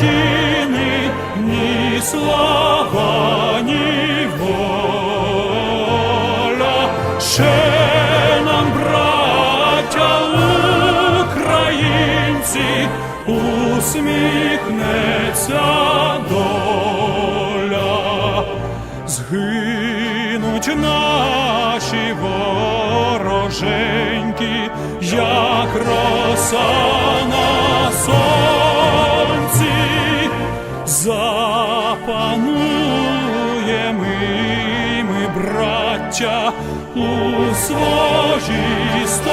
країни, ні слава, ні воля. Ще нам, браття українці, усміхнеться доля. Згинуть наші вороженьки, як роса на сонці, браття, у своїй сторонці,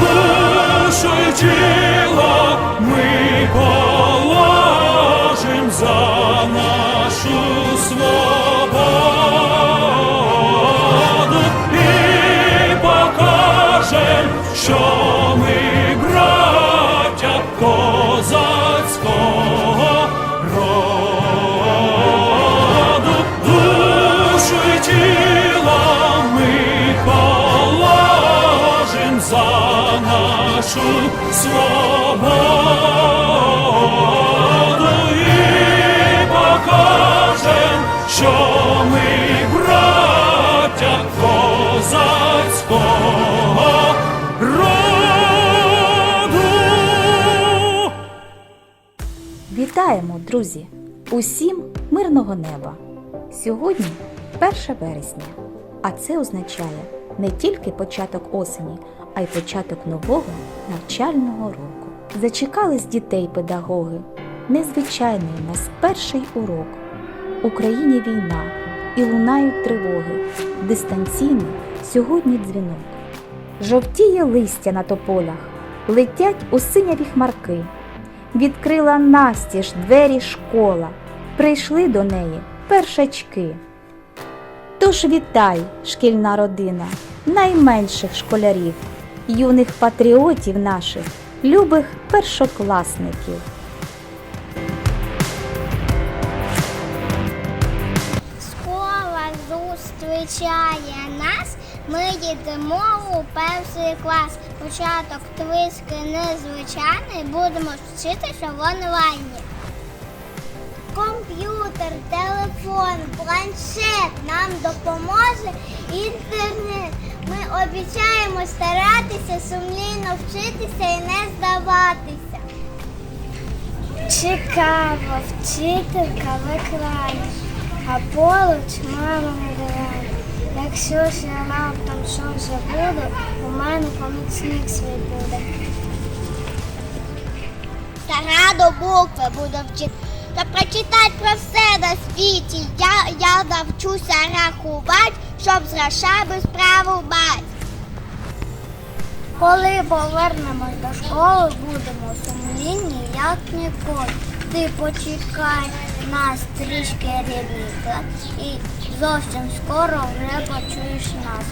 душу і тіло ми положим за нашу свободу і покажем, що ми браття козацького роду. Вітаємо, друзі! Усім мирного неба! Сьогодні 1 вересня, а це означає не тільки початок осені, а й початок нового навчального року. Зачекались дітей педагоги. Незвичайний нас перший урок. Україні війна і лунають тривоги. Дистанційний сьогодні дзвінок. Жовтіє листя на тополях, летять у синяві хмарки. Відкрила настіж двері школа, прийшли до неї першачки. Тож вітай, шкільна родина, найменших школярів, юних патріотів наших, любих першокласників. Школа зустрічає нас, ми їдемо у перший клас. Початок трішки незвичайний, будемо вчитися в онлайні. Комп'ютер, телефон, планшет нам допоможе інтернет. Ми обіцяємо старатися, сумлінно вчитися і не здаватися. Цікаво, вчителька в екрані, а поруч мама грає. Якщо ж я раптом щось забуду, у мене помічник свій буде. Стара до букви буду вчити. Та прочитати про все на світі. Я, я навчуся рахувати, щоб з грошами справу мати. Коли повернемось до школи, будемо сумлінні, як ніколи. Ти почекай нас трішки рідний і зовсім скоро вже почуєш нас.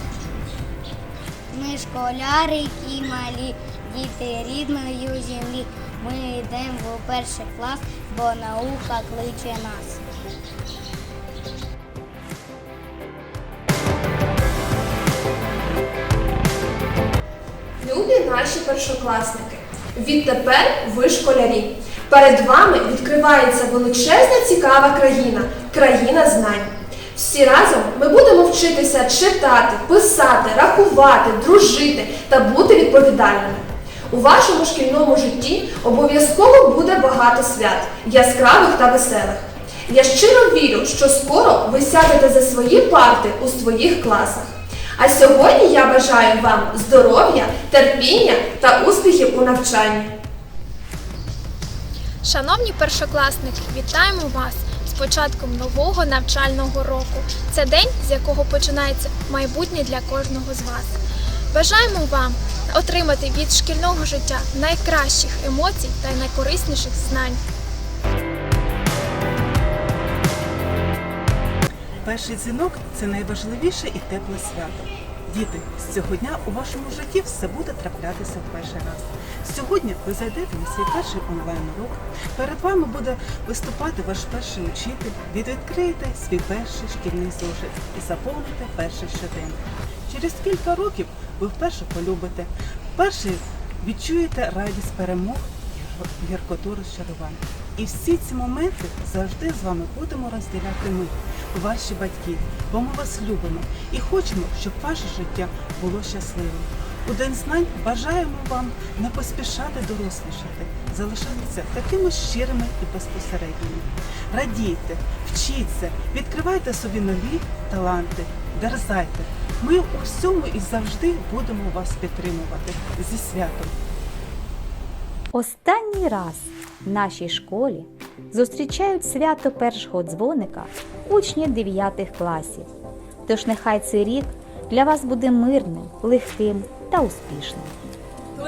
Ми школяри і малі, діти рідної землі. Ми йдемо в перший клас, бо наука кличе нас. Любі наші першокласники, відтепер ви школярі. Перед вами відкривається величезна цікава країна країна знань. Всі разом ми будемо вчитися читати, писати, рахувати, дружити та бути відповідальними. У вашому шкільному житті обов'язково буде багато свят, яскравих та веселих. Я щиро вірю, що скоро ви сядете за свої парти у своїх класах. А сьогодні я бажаю вам здоров'я, терпіння та успіхів у навчанні. Шановні першокласники, вітаємо вас з початком нового навчального року. Це день, з якого починається майбутнє для кожного з вас. Бажаємо вам отримати від шкільного життя найкращих емоцій та найкорисніших знань. Перший дзвінок це найважливіше і тепле свято. Діти, з цього дня у вашому житті все буде траплятися в перший раз. Сьогодні ви зайдете на свій перший онлайн-урок. Перед вами буде виступати ваш перший учитель. Ви свій перший шкільний зошит і заповните перший щоденник. Через кілька років ви вперше полюбите. Перший відчуєте радість перемог і гіркоту розчарувань. І всі ці моменти завжди з вами будемо розділяти ми, ваші батьки, бо ми вас любимо і хочемо, щоб ваше життя було щасливим. У День знань бажаємо вам не поспішати дорослішати, залишатися такими щирими і безпосередніми. Радійте, вчіться, відкривайте собі нові таланти, дерзайте. Ми у всьому і завжди будемо вас підтримувати зі святом. Останній раз в нашій школі зустрічають свято першого дзвоника учні 9 класів. Тож нехай цей рік для вас буде мирним, легким та успішним. Ми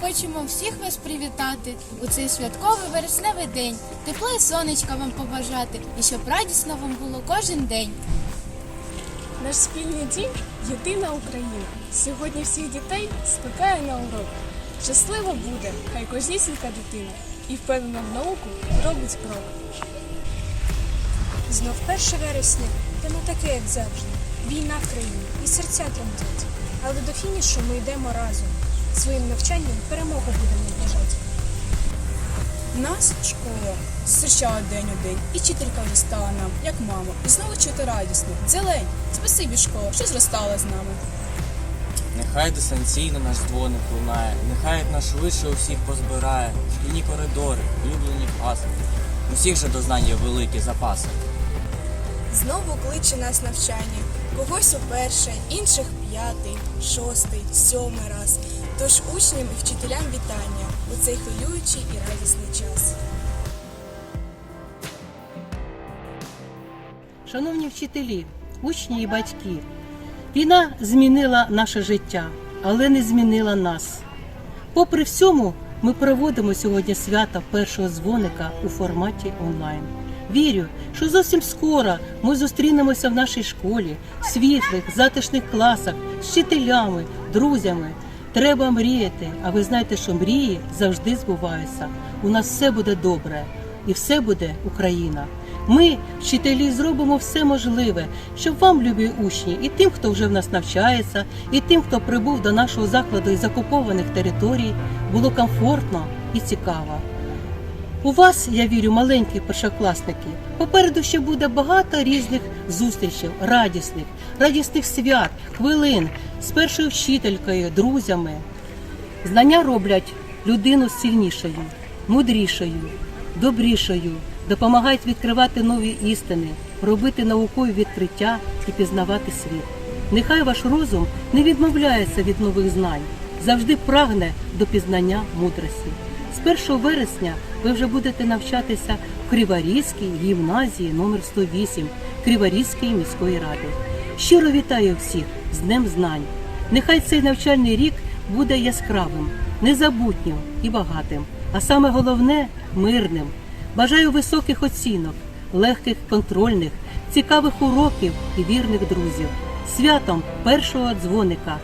хочемо всіх вас привітати у цей святковий вересневий день, тепла і сонечка вам побажати, і щоб радісно вам було кожен день. Наш спільний дім єдина Україна. Сьогодні всіх дітей скликає на урок. Щаслива буде, хай кожнісінька дитина, і впевнено в науку робить крок. Знов 1 вересня, та не таке, як завжди. Війна в країні і серця тремтять. Але до фінішу ми йдемо разом. Своїм навчанням перемогу будемо наближати. Нас школа зустрічала день у день, і вчителька вже стала нам, як мама, і знову чути радісно. Зелень, спасибі, школа, що зростала з нами. Нехай дистанційно наш дзвоник лунає, нехай як нас швидше усіх позбирає, шкільні коридори, улюблені класи. Усіх же до знань є великі запаси. Знову кличе нас навчання, когось у перший, інших п'ятий, шостий, сьомий раз. Тож учням і вчителям вітання у цей хвилюючий і радісний час. Шановні вчителі, учні і батьки, війна змінила наше життя, але не змінила нас. Попри всьому, ми проводимо сьогодні свята першого дзвоника у форматі онлайн. Вірю, що зовсім скоро ми зустрінемося в нашій школі, світлих, затишних класах, з вчителями, друзями. Треба мріяти, а ви знаєте, що мрії завжди збуваються. У нас все буде добре і все буде Україна. Ми, вчителі, зробимо все можливе, щоб вам, любі учні, і тим, хто вже в нас навчається, і тим, хто прибув до нашого закладу із окупованих територій, було комфортно і цікаво. У вас, я вірю, маленькі першокласники. Попереду ще буде багато різних зустрічей, радісних, радісних свят, хвилин з першою вчителькою, друзями. Знання роблять людину сильнішою, мудрішою, добрішою, допомагають відкривати нові істини, робити наукові відкриття і пізнавати світ. Нехай ваш розум не відмовляється від нових знань, завжди прагне до пізнання мудрості. З 1 вересня ви вже будете навчатися в Криворізькій гімназії номер 108 Криворізької міської ради. Щиро вітаю всіх з Днем Знань. Нехай цей навчальний рік буде яскравим, незабутнім і багатим, а саме головне мирним. Бажаю високих оцінок, легких контрольних, цікавих уроків і вірних друзів. Святом першого дзвоника